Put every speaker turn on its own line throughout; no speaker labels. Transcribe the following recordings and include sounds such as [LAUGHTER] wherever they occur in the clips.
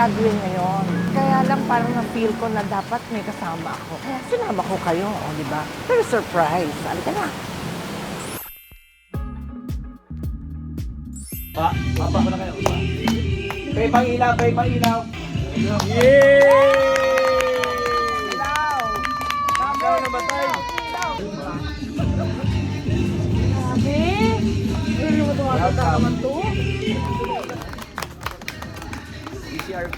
gagawin ngayon. Kaya lang parang na-feel ko na dapat may kasama ako. Kaya sinama ko kayo, o, di ba? Pero surprise. Halika na.
Pa, papa ko na kayo. Kay pang ilaw, kay pang ilaw. Yay!
Ilaw!
Ikaw na matay.
Grabe! Pero mo tumakita naman to?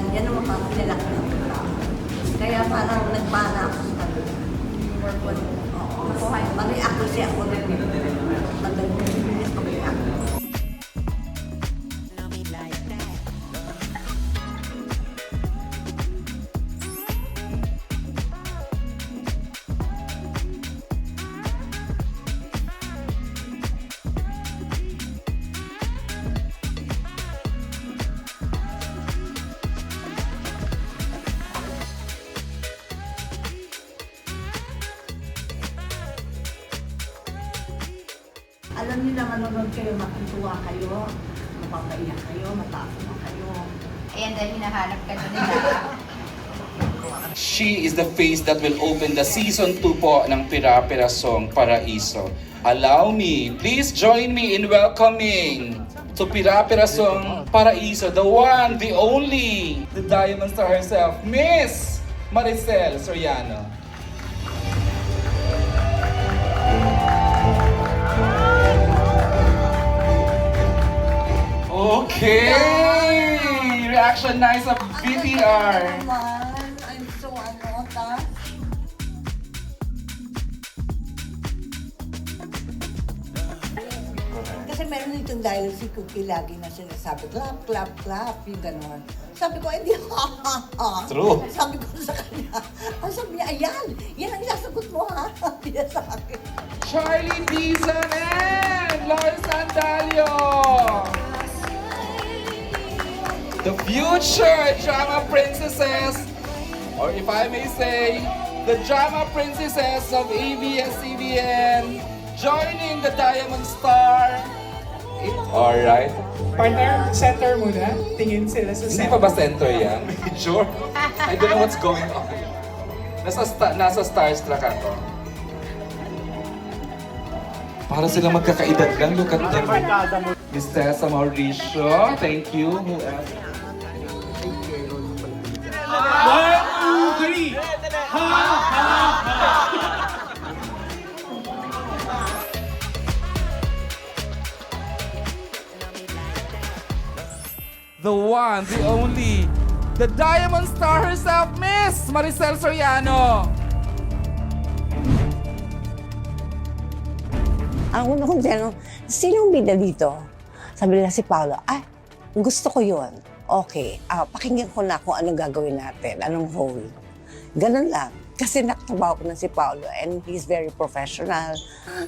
Yan,
yan ang mga pinalaki ng tao. Kaya parang nagmana ako sa kanila. Oo. Mag-react kasi ako na Alam niyo na manonood kayo, matutuwa kayo, mapapaiyak kayo, matawa kayo.
Ayan dahil hinahanap ka na nila.
She is the face that will open the season 2 po ng Pira Pira Song Paraiso. Allow me, please join me in welcoming to Pira Pira Song Paraiso, the one, the only, the Diamond Star herself, Miss Maricel Soriano. Okay! Reaction nice of BTR.
naman, I'm so ano, ta. Kasi meron itong dahil si Cookie lagi na sinasabi, clap, clap, clap, yung gano'n. Sabi ko, eh di, ha, ha, ha.
True.
Sabi ko sa kanya, ang sabi niya, ayan, yan ang isasagot mo, ha? Sabi niya sa akin.
Charlie Dizon and Lawrence Sandalio. The future drama princesses, or if I may say, the drama princesses of ABS-CBN, joining the Diamond Star. Alright.
Partner, center muna. Tingin sila sa
Hindi
center.
pa ba center yan? [LAUGHS] Sure. I don't know what's going on. Nasa, sta- nasa starstruck ako. Para silang magkakaedad lang. Look at them. Miss Tessa Mauricio. Thank you. Who else?
One, two, three!
The one, the only, the Diamond Star herself, Miss Maricel Soriano.
Ang una kong tinanong, sinong bida dito? Sabi nila si Paolo, ah, gusto ko yun. Okay, ah, pakinggan ko na kung anong gagawin natin, anong role. Ganun lang. Kasi nakatrabaho ko na si Paolo and he's very professional.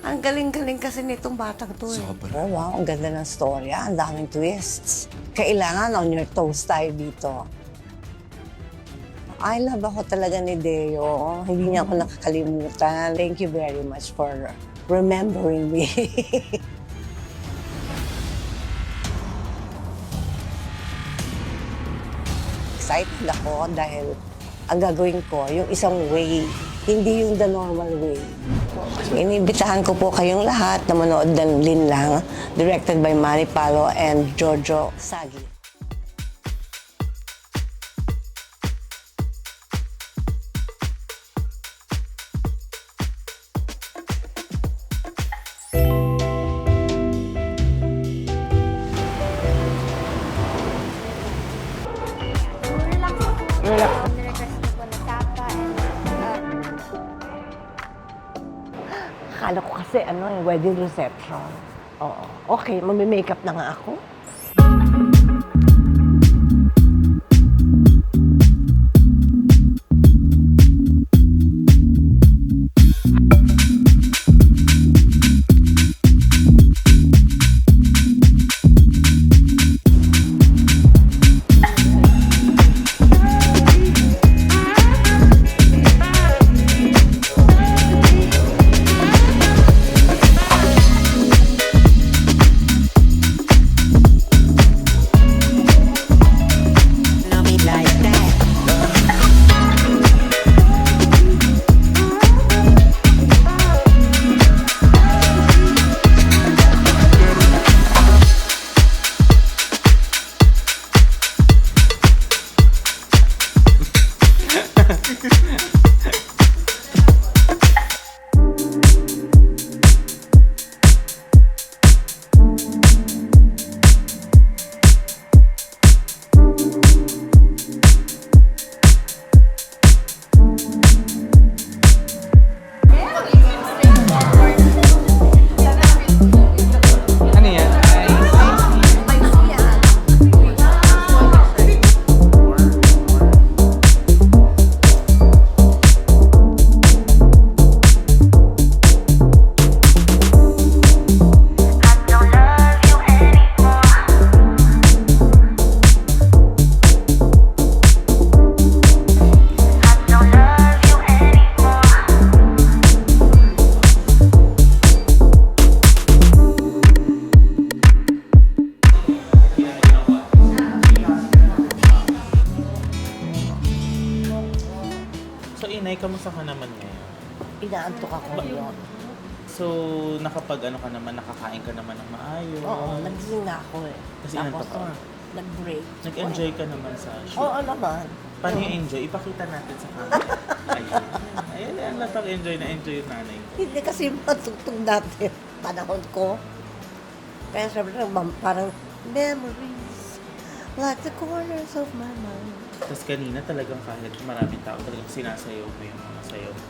Ang galing-galing kasi nitong batang to eh. Oh, wow, ang ganda ng storya. Ang daming twists. Kailangan on your toes tayo dito. I love ako talaga ni Deo. Hindi niya ako nakakalimutan. Thank you very much for remembering me. [LAUGHS] Excited ako dahil ang gagawin ko, yung isang way, hindi yung the normal way. Inibitahan ko po kayong lahat na manood ng Linlang, directed by Manny Palo and Jojo Sagi. Kasi ano eh, wedding reception. Oo. Okay, magme-makeup na nga ako.
Kamusta ka naman ngayon?
Inaantok ako ngayon.
So, nakapag ano ka naman, nakakain ka naman ng maayos.
Oo, nagising na ako eh.
Kasi
Tapos,
inantok ka.
nag-break.
Nag-enjoy ka naman sa shoot.
Oo naman.
Paano yung enjoy? Ipakita natin sa camera. [LAUGHS] Ayun. Ayun, lang pag enjoy na enjoy yung nanay.
Hindi kasi matugtog natin. [LAUGHS] Panahon ko. Kaya sabi na, mam- parang memories like the corners of my mind.
Tapos kanina talagang kahit maraming tao, talagang sinasayaw mo yung mga sayaw mo.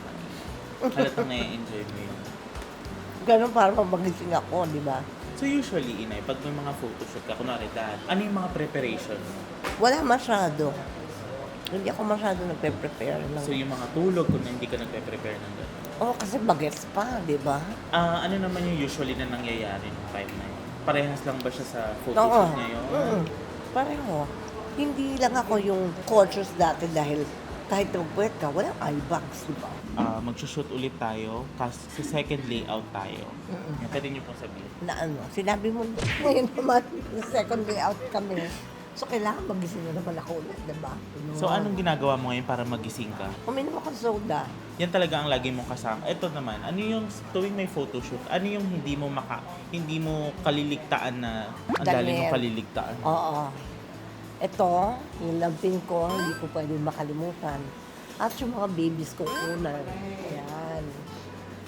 Halatang na-enjoy mo yun.
Ganun parang magising ako, di ba?
So usually, Inay, pag may mga photoshoot ka, kunwari dahil, ano yung mga preparation mo?
Wala masyado. Hindi ako masyado nagpe-prepare lang.
So yung mga tulog, kung hindi ka nagpe-prepare ng gano'n.
Oo, kasi bagets pa, di ba?
Ah, ano naman yung usually na nangyayari ng time na yun? Parehas lang ba siya sa
Oo.
photoshoot ngayon?
Mm. Pareho. Hindi lang ako yung conscious dati dahil kahit mag ka, walang eye bags, di ba?
Ah, magsushoot ulit tayo, kasi sa second layout tayo. Yan, Pwede niyo pong sabihin.
Na ano, sinabi mo [LAUGHS] ngayon naman, na second day out kami. So, kailangan magising na naman ako ulit, di ba?
So, anong ginagawa mo ngayon para magising ka?
Uminom ako soda.
Yan talaga ang lagi mong kasama. Ito naman, ano yung tuwing may photoshoot, ano yung hindi mo maka, hindi mo kaliligtaan na ang dali mo
Daniel.
kaliligtaan?
Oo. Ito, yung lampin ko, hindi ko pwede makalimutan. At yung mga babies ko kunan. Ayan.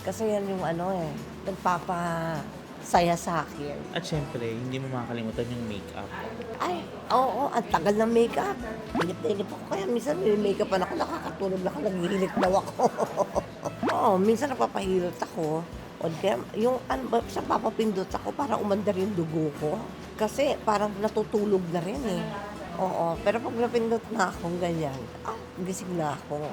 Kasi yan yung ano eh, nagpapasaya sa akin.
At syempre, hindi mo makakalimutan yung makeup.
Ay, oo, ang tagal ng makeup. Hinip na hinip ako. Kaya minsan may makeup pa na ako, nakakatulog na ako, naghihilit daw ako. [LAUGHS] oo, minsan napapahilot ako. O kaya, yung ano ba, sa papapindot ako para umandar yung dugo ko. Kasi parang natutulog na rin eh. Oo, pero pag napindot na ako ganyan, ah, gising na ako.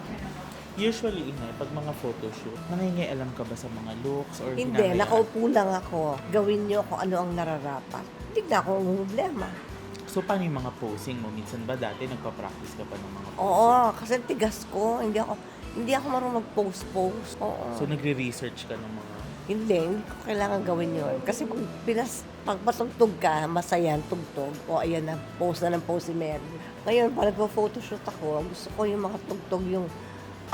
Usually, Inay, pag mga photoshoot, nangingialam ka ba sa mga looks or
Hindi,
hinahayaan?
nakaupo lang ako. Gawin niyo kung ano ang nararapat. Hindi na ako problema.
So, paano yung mga posing mo? Minsan ba dati nagpa-practice ka pa ng mga posing?
Oo, kasi tigas ko. Hindi ako, hindi ako marunong mag-post-post. Oo.
So, nagre-research ka ng mga...
Hindi, hindi ko kailangan gawin yun. Kasi pag, pinas, pag patugtog ka, masaya ang tugtog. O ayan na, post na ng post si Mary. Ngayon, pag nagpo-photoshoot ako, gusto ko yung mga tugtog, yung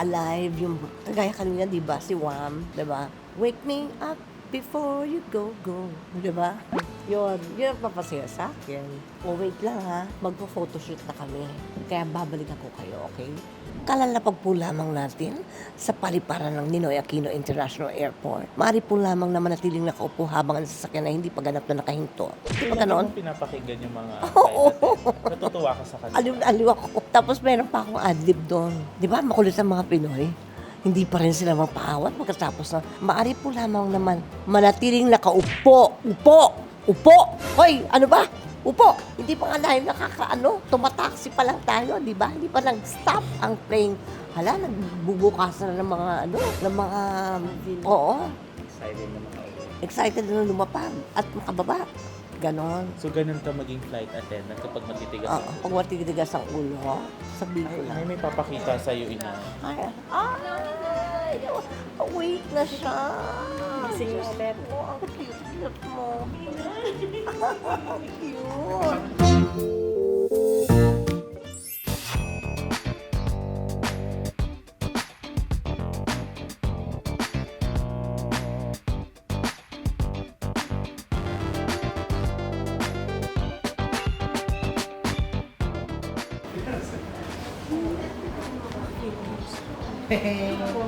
alive, yung kagaya kanina, di ba, si Wham, di ba? Wake me up before you go, go. Di ba? Yun, yun ang papasaya sa akin. O wait lang ha, magpo-photoshoot na kami. Kaya babalik ako kayo, okay? Kalalapag po lamang natin sa paliparan ng Ninoy Aquino International Airport. Mari po lamang na manatiling nakaupo habang ang sasakyan ay hindi paganap na nakahinto. Di ba ganon?
Ano pinapakinggan yung mga... [LAUGHS]
Oo.
Oo. Natutuwa ka sa kanila.
Aliw na aliw ako. Tapos meron pa akong adlib doon. Di ba makulit ang mga Pinoy? Hindi pa rin sila mapaawat pagkatapos na maari po lamang naman manatiling nakaupo. Upo! Upo! Hoy, ano ba? Upo! Hindi pa nga tayo nakakaano, tumataksi pa lang tayo, di ba? Hindi pa nag-stop ang plane. Hala, nagbubukas na ng mga ano, ng mga, oo. Excited na lumapag at makababa. Ganon.
So, ganun ka maging flight attendant kapag matitigas
Oo,
ang
pag matitigas ang ulo, sabihin ko lang.
May may papakita sa'yo, ina.
Ay, ay, awake na siya. Gising ulit. mo. Ang cute-cute mo. cute. O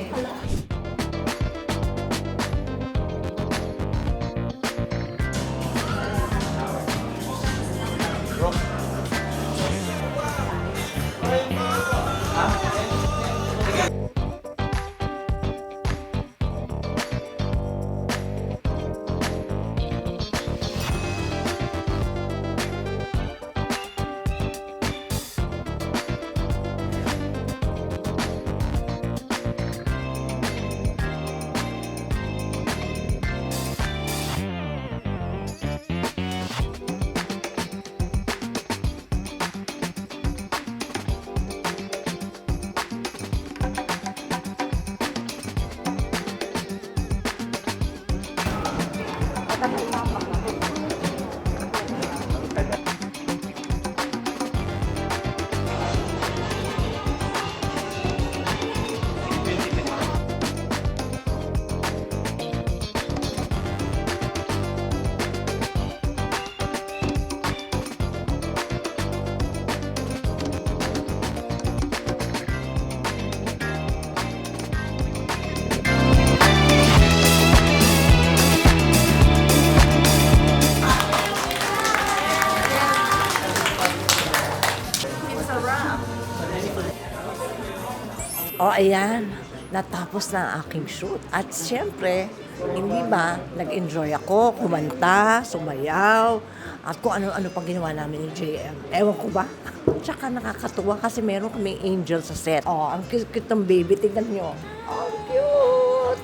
ayan, natapos na ang aking shoot. At siyempre, hindi ba, nag-enjoy ako, kumanta, sumayaw, at kung ano-ano pang ginawa namin ni JM. Ewan ko ba? [LAUGHS] Tsaka nakakatuwa kasi meron kami angel sa set. Oh, ang cute-cute ng baby. Tignan nyo. Oh, cute!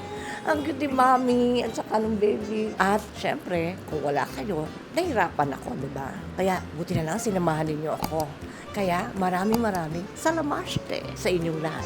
Ang cute ni mami at saka ng baby. At syempre, kung wala kayo, nahirapan ako, di ba? Kaya buti na lang sinamahan ninyo ako. Kaya maraming maraming salamaste sa inyong lahat.